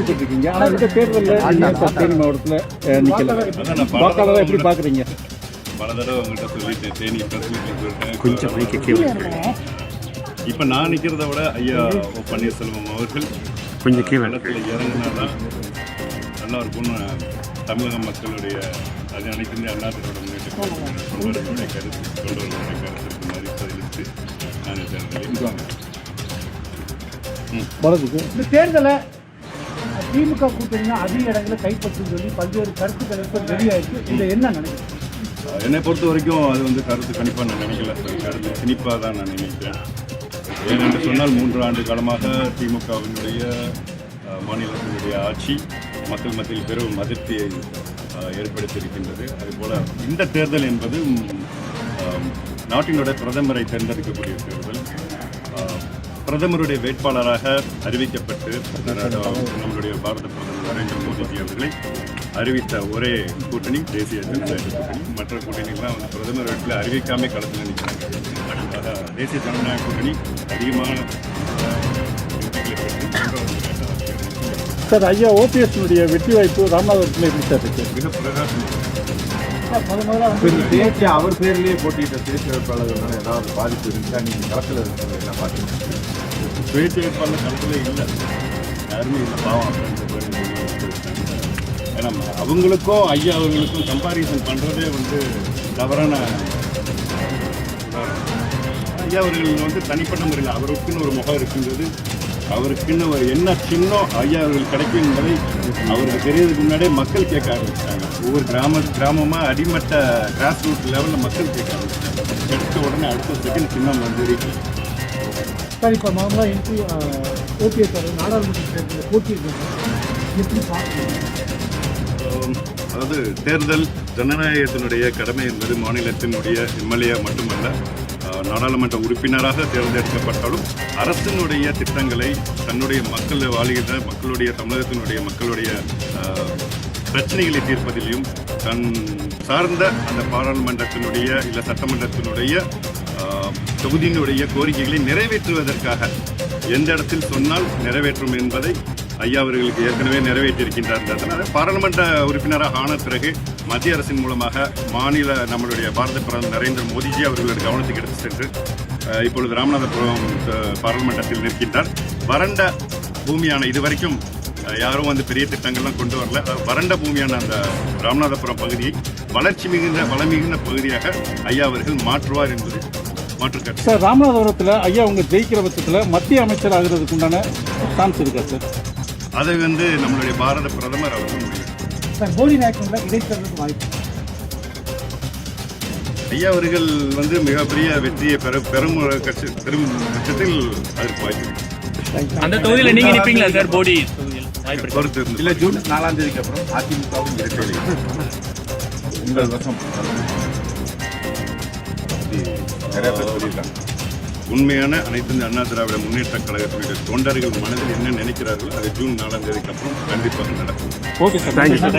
இருக்கீங்க ஆனா இந்த தேர்தலில் தேனி மாவட்டத்தில் அஹ், நிக்கல? அதான் நான் பல வாக்காளரை தடவை எப்படி பாக்குறீங்க? பல தடவை அவங்ககிட்ட சொல்லிட்டேன். தேனி பிரஸ் மீட்டில் சொல்லிட்டேன். கொஞ்சம் இப்போ நான் நிற்கிறத விட ஐயா ஓ பன்னீர்செல்வம் அவர்கள் கொஞ்சம் கீழே களத்தில் இறங்கினாதான் நல்லா இருக்கும்னு தமிழக மக்களுடைய அது அனைத்து அண்ணா முன்னேற்ற தொண்டர்களுடைய கருத்து தொண்டர்களுடைய கருத்துக்கு மதிப்பதிலிட்டு நான் தேர்தலில் இந்த தேர்தலை திமுக கூட்டணி அதிக இடங்களை கைப்பற்றும் சொல்லி பல்வேறு கருத்து இப்போ வெளியாயிருக்கு. இதை என்ன நினைக்கிறேன் என்னை பொறுத்த வரைக்கும் அது வந்து கருத்து கணிப்பாக நான் நினைக்கல. கருத்து திணிப்பாக தான் நான் நினைக்கிறேன். ஏனென்று சொன்னால் மூன்று ஆண்டு காலமாக திமுகவினுடைய மாநிலத்தினுடைய ஆட்சி மக்கள் மத்தியில் பெரும் அதிருப்தியை ஏற்படுத்தியிருக்கின்றது. அதுபோல் இந்த தேர்தல் என்பது நாட்டினுடைய பிரதமரை தேர்ந்தெடுக்கக்கூடிய தேர்தல். பிரதமருடைய வேட்பாளராக அறிவிக்கப்பட்டு நம்மளுடைய பாரத பிரதமர் நரேந்திர மோடிஜி அவர்களை அறிவித்த ஒரே கூட்டணி தேசிய ஜனநாயக கூட்டணி. மற்ற கூட்டணிகள்லாம் வந்து பிரதமர் வேட்பில் அறிவிக்காம களத்தில் நிற்கிறாங்க தேசிய ஜனநாயக கூட்டணி அதிகமான சார் ஐயா ஓபிஎஸ்னுடைய வெற்றி வாய்ப்பு ராமநாதபுரத்தில் எப்படி சார் இருக்கு? மிக பிரகாசம். தேர்ச்சி அவர் பேர்லயே போட்டியிட்ட தேசிய வேட்பாளர்களால ஏதாவது பாதிப்பு இருந்துச்சா நீங்க களத்தில் இருக்கிறது என்ன பார்த்தீங்க சுயேட்சை பண்ண கருத்துல இல்லை யாருமே இல்லை பாவம் ஏன்னா அவங்களுக்கும் ஐயா அவங்களுக்கும் கம்பாரிசன் பண்ணுறதே வந்து தவறான ஐயா அவர்கள் வந்து தனிப்பட்ட முறையில் அவருக்குன்னு ஒரு முகம் இருக்கின்றது அவருக்குன்னு ஒரு என்ன சின்னம் ஐயா அவர்கள் கிடைக்கும் என்பதை அவருக்கு தெரியறதுக்கு முன்னாடியே மக்கள் கேட்க ஆரம்பிச்சிட்டாங்க ஒவ்வொரு கிராம கிராமமாக அடிமட்ட கிராஸ் ரூட் லெவலில் மக்கள் கேட்க ஆரம்பிச்சிட்டாங்க கிடைச்ச உடனே அடுத்த செகண்ட் சின்னம் வந்து சார் இப்போ எம்பி ஓபிஎஸ் நாடாளுமன்ற தேர்தலில் போட்டியிருக்காங்க எப்படி பார்க்கணும்? அதாவது தேர்தல் ஜனநாயகத்தினுடைய கடமை என்பது மாநிலத்தினுடைய எம்எல்ஏ மட்டுமல்ல நாடாளுமன்ற உறுப்பினராக தேர்ந்தெடுக்கப்பட்டாலும் அரசினுடைய திட்டங்களை தன்னுடைய மக்கள் வாழ்கின்ற மக்களுடைய தமிழகத்தினுடைய மக்களுடைய பிரச்சனைகளை தீர்ப்பதிலையும் தன் சார்ந்த அந்த பாராளுமன்றத்தினுடைய இல்லை சட்டமன்றத்தினுடைய தொகுதியினுடைய கோரிக்கைகளை நிறைவேற்றுவதற்காக. எந்த இடத்தில் சொன்னால் நிறைவேற்றும் என்பதை ஐயா அவர்களுக்கு ஏற்கனவே நிறைவேற்றியிருக்கின்றார். அதனால் பாராளுமன்ற உறுப்பினராக ஆன பிறகு மத்திய அரசின் மூலமாக மாநில நம்மளுடைய பாரத பிரதமர் நரேந்திர மோடிஜி அவர்களுடைய கவனத்துக்கு எடுத்து சென்று இப்பொழுது ராமநாதபுரம் பாராளுமன்றத்தில் நிற்கின்றார். வறண்ட பூமியான இதுவரைக்கும் யாரும் வந்து பெரிய திட்டங்கள்லாம் கொண்டு வரல. வறண்ட பூமியான அந்த ராமநாதபுரம் பகுதியை வளர்ச்சி மிகுந்த வளம் மிகுந்த பகுதியாக ஐயா அவர்கள் மாற்றுவார் என்பது மாற்றுக்கருத்து சார் ராமநாதபுரத்தில் ஐயா அவங்க ஜெயிக்கிற பட்சத்தில் மத்திய அமைச்சர் ஆகிறதுக்கு உண்டான சான்ஸ் இருக்கா சார்? அதை வந்து நம்மளுடைய பாரத பிரதமர் அவர்கள் முடிவு சார் போடி நாயக்கனில் இடைத்தேர்தலுக்கு வாய்ப்பு. ஐயா அவர்கள் வந்து மிகப்பெரிய வெற்றியை பெற பெரும் கட்சி பெரும் பட்சத்தில் அதற்கு வாய்ப்பு. அந்த தொகுதியில நீங்க நிப்பீங்களா சார் போடி. பொறுத்து இல்ல ஜூன் நாலாம் தேதிக்கு அப்புறம் அதிமுகவும் இரட்டை உங்கள் வசம். நிறைய பேர் சொல்லியிருக்காங்க. உண்மையான அனைத்து இந்திய அண்ணா திராவிட முன்னேற்ற கழகத்தினுடைய தொண்டர்கள் மனதில் என்ன நினைக்கிறார்களோ அது ஜூன் நாலாம் தேதிக்கு அப்புறம் கண்டிப்பாக நடக்கும். Okay sir thank you sir